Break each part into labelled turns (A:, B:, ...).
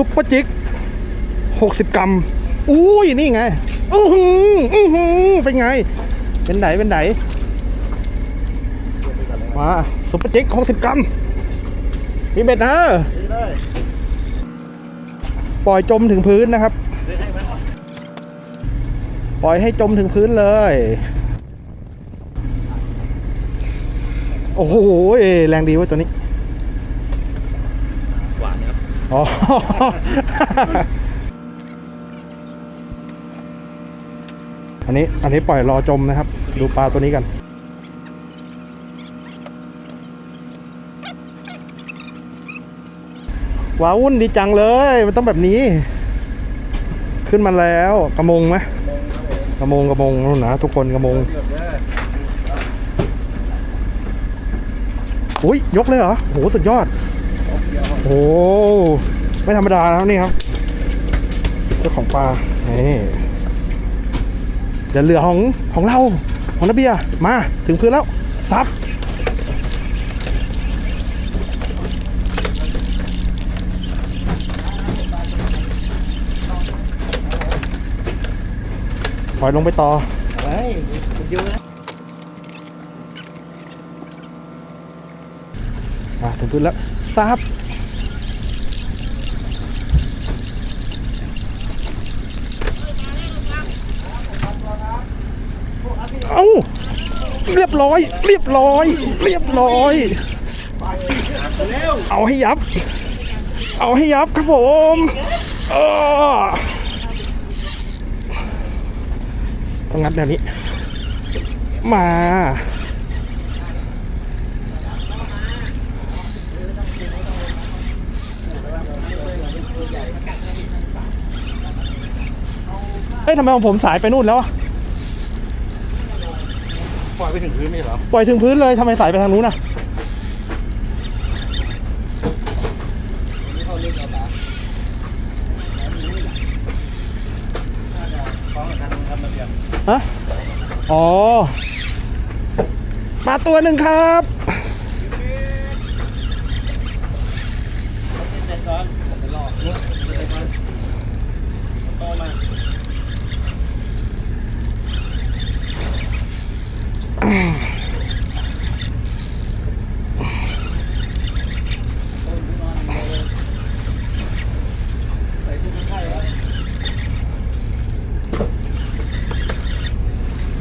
A: ซุปเปอร์จิกหกสิบกรัม อุ้ย นี่ไง อือหืออือหือเป็นไง เป็นไหน เป็นไหน มาซุปเปอร์จิกหกสิบกรัม มีเบ็ดนะปล่อยจมถึงพื้นนะครับ ปล่อยให้จมถึงพื้นเลย โอ้โห แรงดีว้ยตัวนี้ อ๋อ อันนี้อันนี้ปล่อยรอจมนะครับ ดูปลาตัวนี้กัน ว้าวุ่นดีจังเลย มันต้องแบบนี้ ขึ้นมาแล้วกระมงไหมกระมงกระมงนู่นนะทุกคนกระมงอุ้ยยกเลยเหรอโหสุดยอด โอ้ไม่ธรรมดาแล้วนี่ครับเจ้าของปลานี่เดี๋ยวเรือของของเราของนบเบียมาถึงพื้นแล้วซับปล่อยลงไปต่อ
B: เฮ้ยเยอะนะ
A: อะถึงพื้นแล้วซับ เอา เรียบร้อย เรียบร้อย เรียบร้อย เอาให้ยับ เอาให้ยับครับผมเออต้องงัดแบบนี้ มา เอ้ยทำไมของผมสายไปนู่นแล้วอะ
B: ปล่อยไปถึงพื้นไม่ใช่เหรอ
A: ปล่อยถึงพื้นเลยทำไมสายไปทางนู้นอะฮะ อ๋อ มาตัวหนึ่งครับ
B: เด็ดซ้อนเดี๋ยวรอเดี๋ยวก่อนโตมา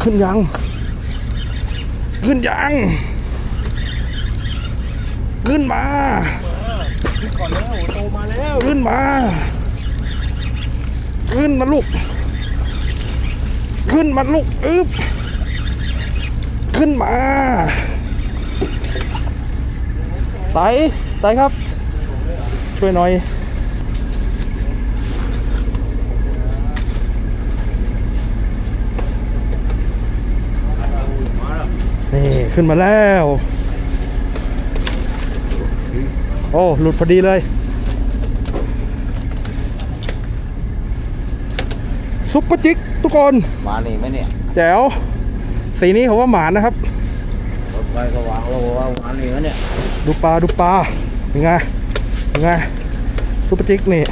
A: ขึ้นยัง ขึ้นยัง ขึ้นมา
B: ขึ้นก่อนแล้วโตมาแล้ว
A: ขึ้นมา ขึ้นมาลูก ขึ้นมาลูกอึบขึ้นมา ไต่ไต่ครับ ช่วยหน่อย นี่ ขึ้นมาแล้ว โอ้ หลุดพอดีเลย ซุปเปอร์จิกทุกคน
B: มานี่ไหมเนี่ย
A: แจ๋ว สีนี้เขาว่าหมานนะครับ
B: รถไฟก็วางแล้วว่ามานี่ไหมเนี่ย
A: ดูปลาดูปลาเป็นไงเป็นไงซุปเปอร์จิกนี่